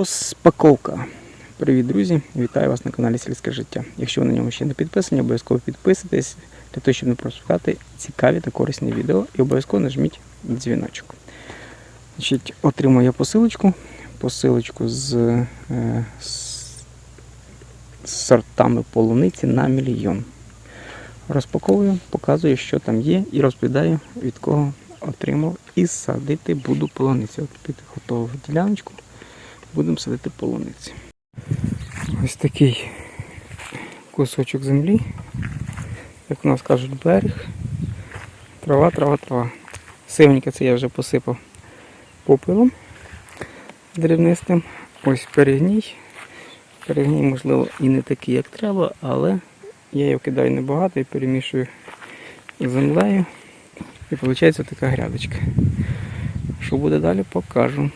Розпаковка. Привіт, друзі! Вітаю вас на каналі Сільське життя. Якщо ви на ньому ще не підписані, обов'язково підписуйтесь для того, щоб не пропускати цікаві та корисні відео. І обов'язково нажміть дзвіночок. Значить, отримую я посилочку. Посилочку з, е, з сортами полуниці на мільйон. Розпаковую, показую, що там є, і розповідаю, від кого отримав. І садити буду полуницю. От під готову діляночку будемо садити полуниці. Ось такий кусочок землі, як у нас кажуть, берег. Трава, трава, трава. Сивенька це я вже посипав попелом дрібнистим. Ось перегній. Перегній, можливо, і не такий, як треба, але я його кидаю небагато і перемішую землею. І виходить така грядочка. Що буде далі, покажу.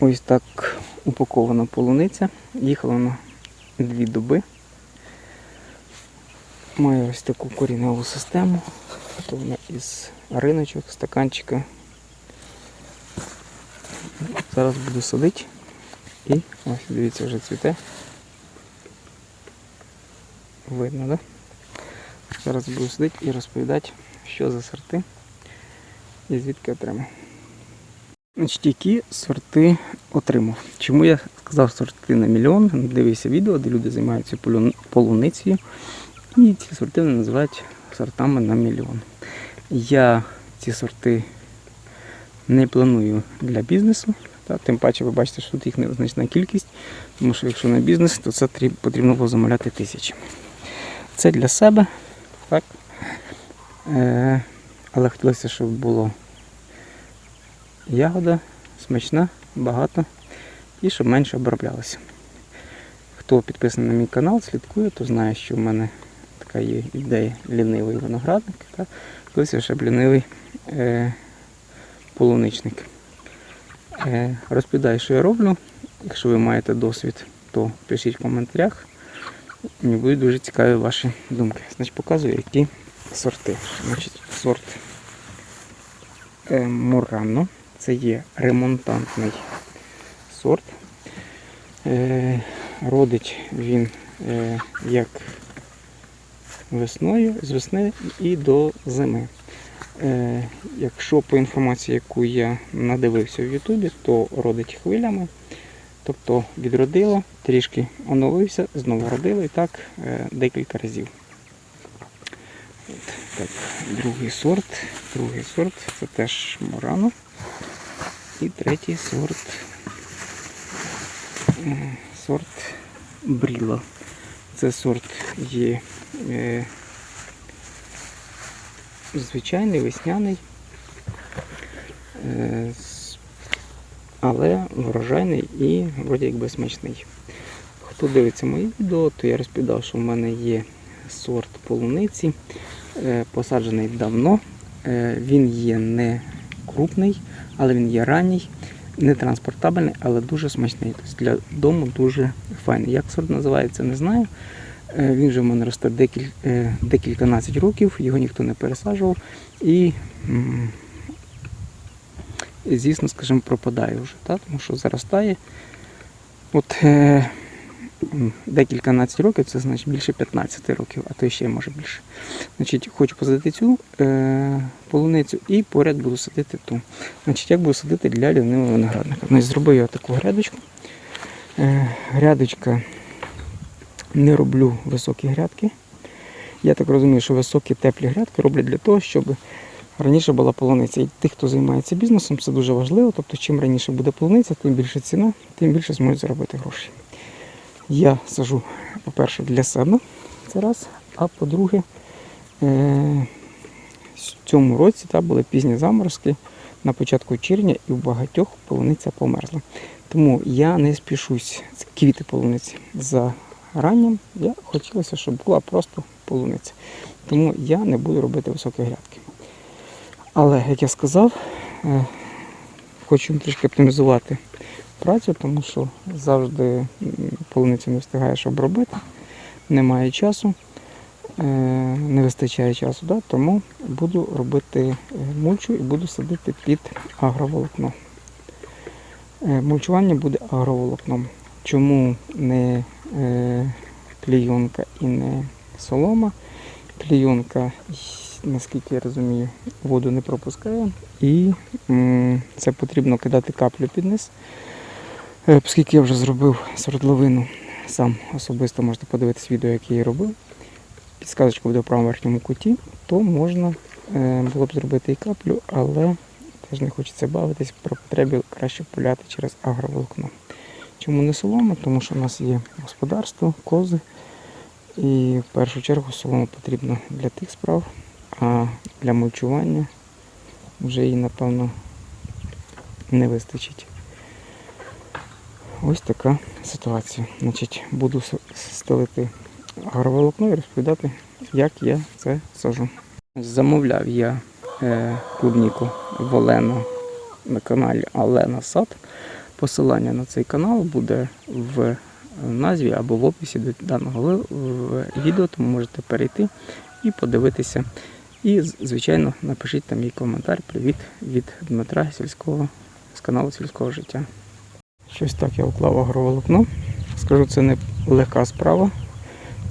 Ось так упакована полуниця. Їхала вона дві доби. Має ось таку коріневу систему. То вона із риночок, стаканчика. Зараз буду садити. І ось, дивіться, вже цвіте. Видно, так? Да? Зараз буду сидіти і розповідати, що за сорти і звідки отримав. Значить, які сорти отримав. Чому я сказав сорти на мільйон? Дивився відео, де люди займаються полуницею. І ці сорти вони називають сортами на мільйон. Я ці сорти не планую для бізнесу. Та, тим паче ви бачите, що тут їх незначна кількість, тому що якщо на бізнес, то це потрібно було замовляти тисячі. Це для себе, так. Е, але хотілося, щоб було ягода смачна, багато і щоб менше оброблялося. Хто підписаний на мій канал, слідкує, то знає, що в мене така є ідея лінивий виноградник, та хотілося, щоб лінивий е, полуничник. Е, розповідаю, що я роблю. Якщо ви маєте досвід, то пишіть в коментарях. Мені будуть дуже цікаві ваші думки. Значить, показую, які сорти. Значить, сорт е, Мурано. Це є ремонтантний сорт. Е, родить він е, як весною, з весни і до зими. Е, якщо по інформації, яку я надивився в Ютубі, то родить хвилями. Тобто відродило, трішки оновився, знову родило і так декілька разів. От, так, другий сорт. Другий сорт це теж Морано. І третій сорт. е, Сорт Бріла. Це сорт є е, звичайний, весняний, е, але врожайний і вроді якби смачний. Хто дивиться мої відео, то я розповідав, що в мене є сорт полуниці, е, посаджений давно. Е, Він є не крупний, але він є ранній, не транспортабельний, але дуже смачний. Тобто для дому дуже файний. Як сорт називається, не знаю. Е, Він вже в мене росте декіль, е, декільканадцять років, його ніхто не пересаджував. І, звісно, скажімо, пропадає вже, так? тому що заростає. От е, декільканадцять років, це значить більше 15 років, а то ще може більше. Значить, хочу посадити цю е, полуницю і поряд буду садити ту. Значить, як буду садити для лінивого виноградника. Значить, зробив я таку грядочку. Е, грядочка не роблю високі грядки. Я так розумію, що високі теплі грядки роблять для того, щоб раніше була полуниця. І тих, хто займається бізнесом, це дуже важливо. Тобто, чим раніше буде полуниця, тим більше ціна, тим більше зможуть заробити гроші. Я сажу, по-перше, для себе це раз, а по-друге, е, в цьому році та, були пізні заморозки на початку червня і в багатьох полуниця померзла. Тому я не спішусь квіти полуниці за ранням. Я хотілося, щоб була просто полуниця. Тому я не буду робити високі грядки. Але, як я сказав, е, хочу трішки оптимізувати працю, тому що завжди полуницю не встигаєш обробити, немає часу, е, не вистачає часу, да? тому буду робити е, мульчу і буду садити під агроволокно. Е, Мульчування буде агроволокном. Чому не клійонка і не солома? Клійонка, наскільки я розумію, воду не пропускає, і це потрібно кидати каплю під низ. Е, Оскільки я вже зробив свердловину, сам особисто можете подивитись відео, яке я робив. Підсказочка буде в правому верхньому куті, то можна е, було б зробити і каплю, але теж не хочеться бавитись, про потребі краще пуляти через агроволокно. Чому не солома? Тому що у нас є господарство, кози. І в першу чергу солома потрібна для тих справ, а для мульчування вже її, напевно, не вистачить. Ось така ситуація. Значить, буду стелити агроволокно і розповідати, як я це сажу. Замовляв я е, клубніку в Олена на каналі Олена Сад. Посилання на цей канал буде в назві або в описі до даного відео, тому можете перейти і подивитися. І, звичайно, напишіть там мій коментар. Привіт від Дмитра сільського з каналу сільського життя. Щось так я уклав агроволокно. Скажу, це не легка справа,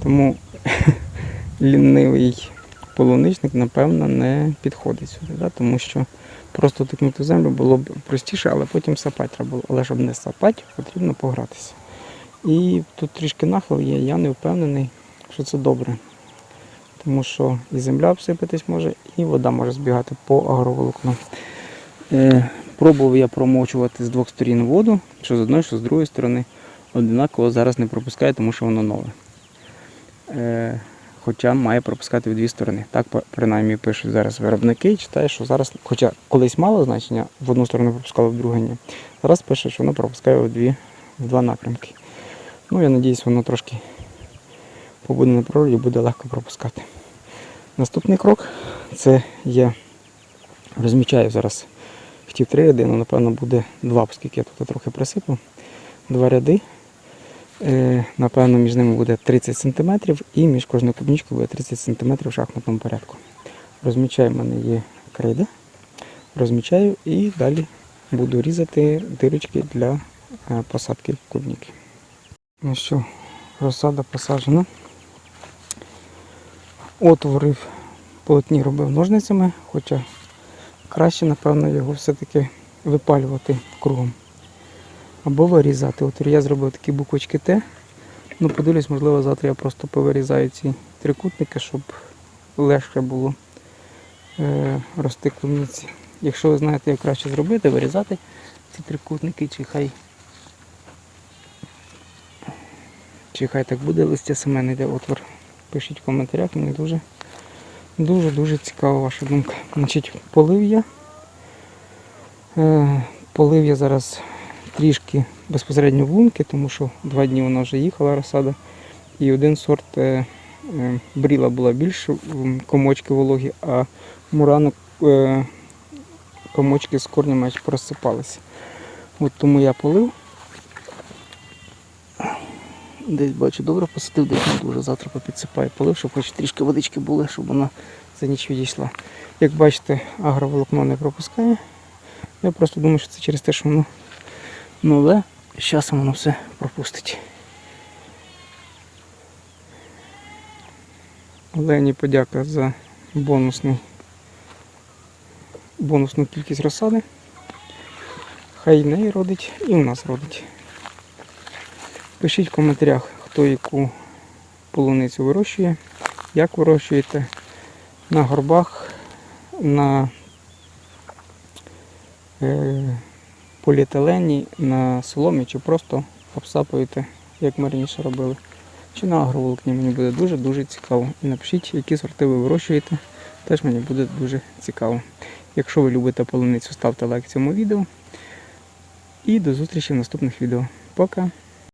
тому лінивий полуничник, напевно, не підходить сюди, да? тому що просто тикнути землю було б простіше, але потім сапати треба було. Але щоб не сапати, потрібно погратися. І тут трішки нахил є, я не впевнений, що це добре. Тому що і земля обсипатись може, і вода може збігати по агроволокну. Пробував я промочувати з двох сторін воду, що з одної, що з другої сторони. Однаково зараз не пропускає, тому що воно нове. Е, хоча має пропускати в дві сторони. Так принаймні пишуть зараз виробники і читаю, що зараз, хоча колись мало значення, в одну сторону пропускало, в другу ні. Зараз пише, що воно пропускає в, дві, в два напрямки. Ну, я надіюсь, воно трошки побуде на природі буде легко пропускати. Наступний крок це я розмічаю зараз. Хотів три ряди, але напевно буде два, оскільки я тут трохи присипав. Два ряди. Е, напевно, між ними буде 30 см і між кожною клубничкою буде 30 см в шахматному порядку. Розмічаю, в мене є крейда. Розмічаю і далі буду різати дирочки для е, посадки клубніки. Ну що, розсада посаджена. Отвори в полотні робив ножницями, хоча краще, напевно, його все-таки випалювати кругом. Або вирізати. От я зробив такі буквочки Т. Ну, подивлюсь, можливо, завтра я просто повирізаю ці трикутники, щоб легше було е, рости клубниці. Якщо ви знаєте, як краще зробити, вирізати ці трикутники, чи хай чи хай так буде, листя саме не йде отвор. Пишіть в коментарях, мені дуже дуже дуже цікава ваша думка. Значить, полив я. Е, полив я зараз трішки безпосередньо в лунки, тому що два дні вона вже їхала розсада. І один сорт е, е, бріла була більш м, комочки вологі, а муранок комочки з корня майже просипалися. От тому я полив. Десь бачу, добре посадив, десь не дуже. Завтра попідсипаю полив, щоб хоч трішки водички були, щоб вона за ніч відійшла. Як бачите, агроволокно не пропускає. Я просто думаю, що це через те, що воно нове, з часом воно все пропустить. Олені подяка за бонусну, бонусну кількість розсади. Хай неї родить і в нас родить. Пишіть в коментарях, хто яку полуницю вирощує, як вирощуєте на горбах, на е, поліетилені, на соломі, чи просто обсапуєте, як ми раніше робили. Чи на агроволокні мені буде дуже-дуже цікаво. І напишіть, які сорти ви вирощуєте, теж мені буде дуже цікаво. Якщо ви любите полуницю, ставте лайк цьому відео. І до зустрічі в наступних відео. Пока!